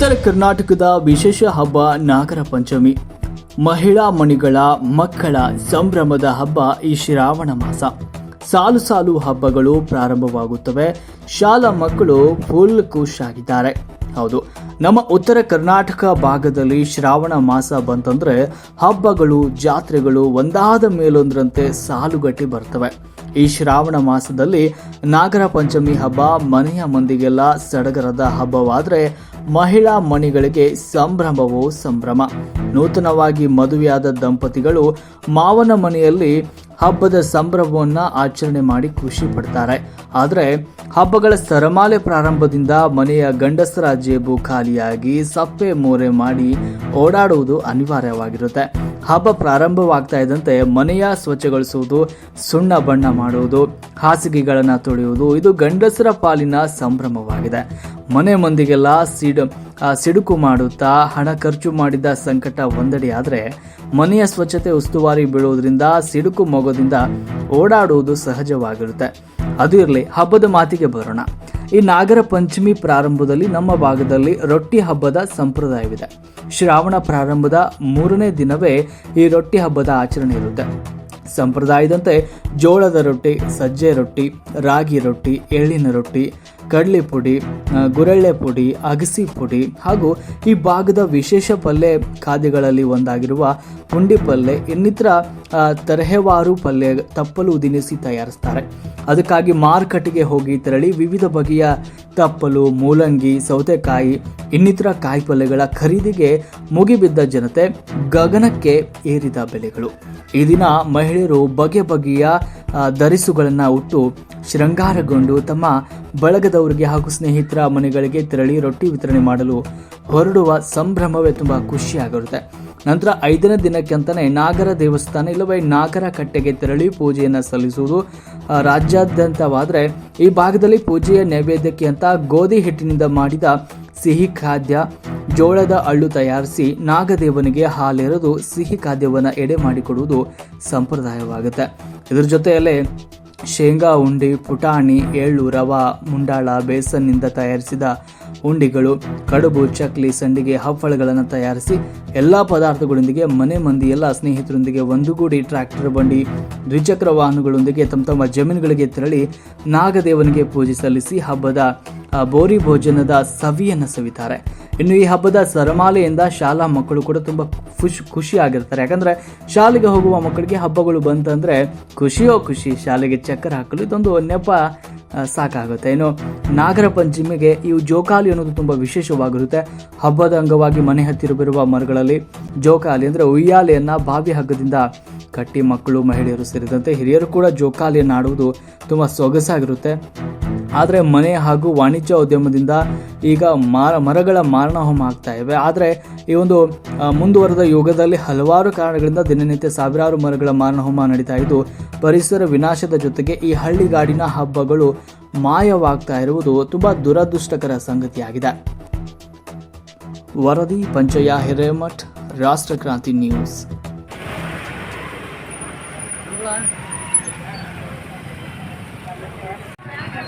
ಉತ್ತರ ಕರ್ನಾಟಕದ ವಿಶೇಷ ಹಬ್ಬ ನಾಗರ ಪಂಚಮಿ. ಮಹಿಳಾ ಮಣಿಗಳ ಮಕ್ಕಳ ಸಂಭ್ರಮದ ಹಬ್ಬ ಈ ಶ್ರಾವಣ ಮಾಸ. ಸಾಲು ಸಾಲು ಹಬ್ಬಗಳು ಪ್ರಾರಂಭವಾಗುತ್ತವೆ. ಶಾಲಾ ಮಕ್ಕಳು ಫುಲ್ ಖುಷ್ ಆಗಿದ್ದಾರೆ ಹೌದು. ನಮ್ಮ ಉತ್ತರ ಕರ್ನಾಟಕ ಭಾಗದಲ್ಲಿ ಶ್ರಾವಣ ಮಾಸ ಬಂತಂದ್ರೆ ಹಬ್ಬಗಳು, ಜಾತ್ರೆಗಳು ಒಂದಾದ ಮೇಲೊಂದರಂತೆ ಸಾಲುಗಟ್ಟಿ ಬರ್ತವೆ. ಈ ಶ್ರಾವಣ ಮಾಸದಲ್ಲಿ ನಾಗರ ಪಂಚಮಿ ಹಬ್ಬ ಮನೆಯ ಮಂದಿಗೆಲ್ಲ ಸಡಗರದ ಹಬ್ಬವಾದ್ರೆ ಮಹಿಳಾ ಮಣಿಗಳಿಗೆ ಸಂಭ್ರಮವೋ ಸಂಭ್ರಮ. ನೂತನವಾಗಿ ಮದುವೆಯಾದ ದಂಪತಿಗಳು ಮಾವನ ಮನೆಯಲ್ಲಿ ಹಬ್ಬದ ಸಂಭ್ರಮವನ್ನ ಆಚರಣೆ ಮಾಡಿ ಖುಷಿ ಪಡ್ತಾರೆ. ಆದರೆ, ಹಬ್ಬಗಳ ಸರಮಾಲೆ ಪ್ರಾರಂಭದಿಂದ ಮನೆಯ ಗಂಡಸರ ಜೇಬು ಖಾಲಿಯಾಗಿ ಸಪ್ಪೆ ಮೋರೆ ಮಾಡಿ ಓಡಾಡುವುದು ಅನಿವಾರ್ಯವಾಗಿರುತ್ತೆ. ಹಬ್ಬ ಪ್ರಾರಂಭವಾಗ್ತಾ ಇದ್ದಂತೆ ಮನೆಯ ಸ್ವಚ್ಛಗೊಳಿಸುವುದು, ಸುಣ್ಣ ಬಣ್ಣ ಮಾಡುವುದು, ಹಾಸಿಗೆಗಳನ್ನು ತೊಳೆಯುವುದು, ಇದು ಗಂಡಸರ ಪಾಲಿನ ಸಂಭ್ರಮವಾಗಿದೆ. ಮನೆ ಮಂದಿಗೆಲ್ಲ ಸೀಡ್ ಸಿಡುಕು ಮಾಡುತ್ತಾ, ಹಣ ಖರ್ಚು ಮಾಡಿದ ಸಂಕಟ ಒಂದೆಡೆಯಾದರೆ ಮನೆಯ ಸ್ವಚ್ಛತೆ ಉಸ್ತುವಾರಿ ಬೀಳುವುದರಿಂದ ಸಿಡುಕು ಮೊಗದಿಂದ ಓಡಾಡುವುದು ಸಹಜವಾಗಿರುತ್ತೆ. ಅದು ಇರಲಿ, ಹಬ್ಬದ ಮಾತಿಗೆ ಬರೋಣ. ಈ ನಾಗರ ಪಂಚಮಿ ಪ್ರಾರಂಭದಲ್ಲಿ ನಮ್ಮ ಭಾಗದಲ್ಲಿ ರೊಟ್ಟಿ ಹಬ್ಬದ ಸಂಪ್ರದಾಯವಿದೆ. ಶ್ರಾವಣ ಪ್ರಾರಂಭದ ಮೂರನೇ ದಿನವೇ ಈ ರೊಟ್ಟಿ ಹಬ್ಬದ ಆಚರಣೆ ಇರುತ್ತೆ. ಸಂಪ್ರದಾಯದಂತೆ ಜೋಳದ ರೊಟ್ಟಿ, ಸಜ್ಜೆ ರೊಟ್ಟಿ, ರಾಗಿ ರೊಟ್ಟಿ, ಎಳ್ಳಿನ ರೊಟ್ಟಿ ಕಡಲೆ ಪುಡಿ ಗುರಳ್ಳೆ ಪುಡಿ, ಅಗಸಿ ಪುಡಿ ಹಾಗೂ ಈ ಭಾಗದ ವಿಶೇಷ ಪಲ್ಯ ಖಾದ್ಯಗಳಲ್ಲಿ ಒಂದಾಗಿರುವ ಪುಂಡಿ ಪಲ್ಯ ಇನ್ನಿತರ ತರಹೇವಾರು ಪಲ್ಯ ತಪ್ಪಲು ದಿನಿಸಿ ತಯಾರಿಸ್ತಾರೆ. ಅದಕ್ಕಾಗಿ ಮಾರುಕಟ್ಟೆಗೆ ಹೋಗಿ ತೆರಳಿ ವಿವಿಧ ಬಗೆಯ ತಪ್ಪಲು ಮೂಲಂಗಿ, ಸೌತೆಕಾಯಿ, ಇನ್ನಿತರ ಕಾಯಿ ಪಲ್ಯಗಳ ಖರೀದಿಗೆ ಮುಗಿಬಿದ್ದ ಜನತೆ ಗಗನಕ್ಕೆ ಏರಿದ ಬೆಲೆಗಳು. ಈ ದಿನ ಮಹಿಳೆಯರು ಬಗೆ ಬಗೆಯ ಧರಿಸುಗಳನ್ನು ಉಟ್ಟು ಶೃಂಗಾರಗೊಂಡು ತಮ್ಮ ಬಳಗದವರಿಗೆ ಹಾಗೂ ಸ್ನೇಹಿತರ ಮನೆಗಳಿಗೆ ತೆರಳಿ ರೊಟ್ಟಿ ವಿತರಣೆ ಮಾಡಲು ಹೊರಡುವ ಸಂಭ್ರಮವೇ ತುಂಬ ಖುಷಿಯಾಗಿರುತ್ತೆ. ನಂತರ ಐದನೇ ದಿನಕ್ಕೆ ಅಂತಾನೆ ನಾಗರ ದೇವಸ್ಥಾನ ಇಲ್ಲವೇ ನಾಗರ ಕಟ್ಟೆಗೆ ತೆರಳಿ ಪೂಜೆಯನ್ನು ಸಲ್ಲಿಸುವುದು ರಾಜ್ಯಾದ್ಯಂತವಾದರೆ ಈ ಭಾಗದಲ್ಲಿ ಪೂಜೆಯ ನೈವೇದ್ಯಕ್ಕೆ ಅಂತ ಗೋಧಿ ಹಿಟ್ಟಿನಿಂದ ಮಾಡಿದ ಸಿಹಿ ಖಾದ್ಯ, ಜೋಳದ ಅಳ್ಳು ತಯಾರಿಸಿ ನಾಗದೇವನಿಗೆ ಹಾಲೆರೆದು ಸಿಹಿ ಖಾದ್ಯವನ್ನು ಎಡೆ ಮಾಡಿಕೊಡುವುದು ಸಂಪ್ರದಾಯವಾಗುತ್ತೆ. ಇದರ ಜೊತೆಯಲ್ಲೇ ಶೇಂಗಾ ಉಂಡಿ, ಪುಟಾಣಿ, ಎಳ್ಳು, ರವಾ, ಮುಂಡಾಳ, ಬೇಸನ್ನಿಂದ ತಯಾರಿಸಿದ ಉಂಡಿಗಳು, ಕಡುಬು, ಚಕ್ಲಿ, ಸಂಡಿಗೆ, ಹಪ್ಪಳಗಳನ್ನು ತಯಾರಿಸಿ ಎಲ್ಲ ಪದಾರ್ಥಗಳೊಂದಿಗೆ, ಮನೆ ಮಂದಿ ಎಲ್ಲ ಸ್ನೇಹಿತರೊಂದಿಗೆ ಒಂದುಗೂಡಿ ಟ್ರ್ಯಾಕ್ಟರ್ ಬಂಡಿ, ದ್ವಿಚಕ್ರ ವಾಹನಗಳೊಂದಿಗೆ ತಮ್ಮ ತಮ್ಮ ಜಮೀನುಗಳಿಗೆ ತೆರಳಿ ನಾಗದೇವನಿಗೆ ಪೂಜೆ ಸಲ್ಲಿಸಿ ಹಬ್ಬದ ಬೋರಿ ಭೋಜನದ ಸವಿಯನ್ನು ಸವಿತಾರೆ. ಇನ್ನು ಈ ಹಬ್ಬದ ಸರಮಾಲೆಯಿಂದ ಶಾಲಾ ಮಕ್ಕಳು ಕೂಡ ತುಂಬ ಖುಷಿ ಆಗಿರ್ತಾರೆ ಯಾಕಂದ್ರೆ ಶಾಲೆಗೆ ಹೋಗುವ ಮಕ್ಕಳಿಗೆ ಹಬ್ಬಗಳು ಬಂತಂದ್ರೆ ಖುಷಿಯೋ ಖುಷಿ, ಶಾಲೆಗೆ ಚಕ್ಕರ್ ಹಾಕಲು ಇದೊಂದು ನೆಪ ಸಾಕಾಗುತ್ತೆ. ಇನ್ನು ನಾಗರ ಪಂಚಮಿಗೆ ಈ ಜೋಕಾಲಿ ಅನ್ನೋದು ತುಂಬ ವಿಶೇಷವಾಗಿರುತ್ತೆ. ಹಬ್ಬದ ಅಂಗವಾಗಿ ಮನೆ ಹತ್ತಿರ ಬರುವ ಮರಗಳಲ್ಲಿ ಜೋಕಾಲಿ ಅಂದರೆ ಉಯ್ಯಾಲೆಯನ್ನ ಬಾವಿ ಹಗ್ಗದಿಂದ ಕಟ್ಟಿ ಮಕ್ಕಳು, ಮಹಿಳೆಯರು ಸೇರಿದಂತೆ ಹಿರಿಯರು ಕೂಡ ಜೋಕಾಲಿಯನ್ನು ಆಡುವುದು ತುಂಬ ಸೊಗಸಾಗಿರುತ್ತೆ. ಆದರೆ ಮನೆ ಹಾಗೂ ವಾಣಿಜ್ಯ ಉದ್ಯಮದಿಂದ ಈಗ ಮಾರ, ಮರಗಳ ಮಾರಣ ಹೋಮ ಆಗ್ತಾ ಇವೆ. ಆದರೆ ಈ ಒಂದು ಮುಂದುವರೆದ ಯುಗದಲ್ಲಿ ಹಲವಾರು ಕಾರಣಗಳಿಂದ ದಿನನಿತ್ಯ ಸಾವಿರಾರು ಮರಗಳ ಮಾರಣ ಹೋಮ ನಡೀತಾ ಇದ್ದು, ಪರಿಸರ ವಿನಾಶದ ಜೊತೆಗೆ ಈ ಹಳ್ಳಿಗಾಡಿನ ಹಬ್ಬಗಳು ಮಾಯವಾಗ್ತಾ ಇರುವುದು ತುಂಬ ದುರದೃಷ್ಟಕರ ಸಂಗತಿಯಾಗಿದೆ. ವರದಿ ಪಂಚಯ ಹಿರೇಮಠ್ ರಾಷ್ಟ್ರಕ್ರಾಂತಿ ನ್ಯೂಸ್.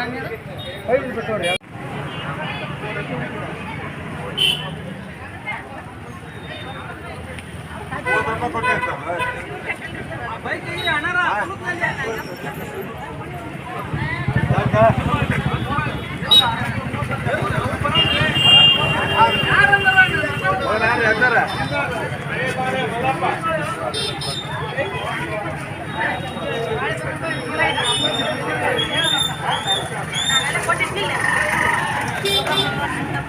ಐದು ಬಿಟ್ಟು ಕೊಟ್ಟಿರ್ಲಿಲ್ಲ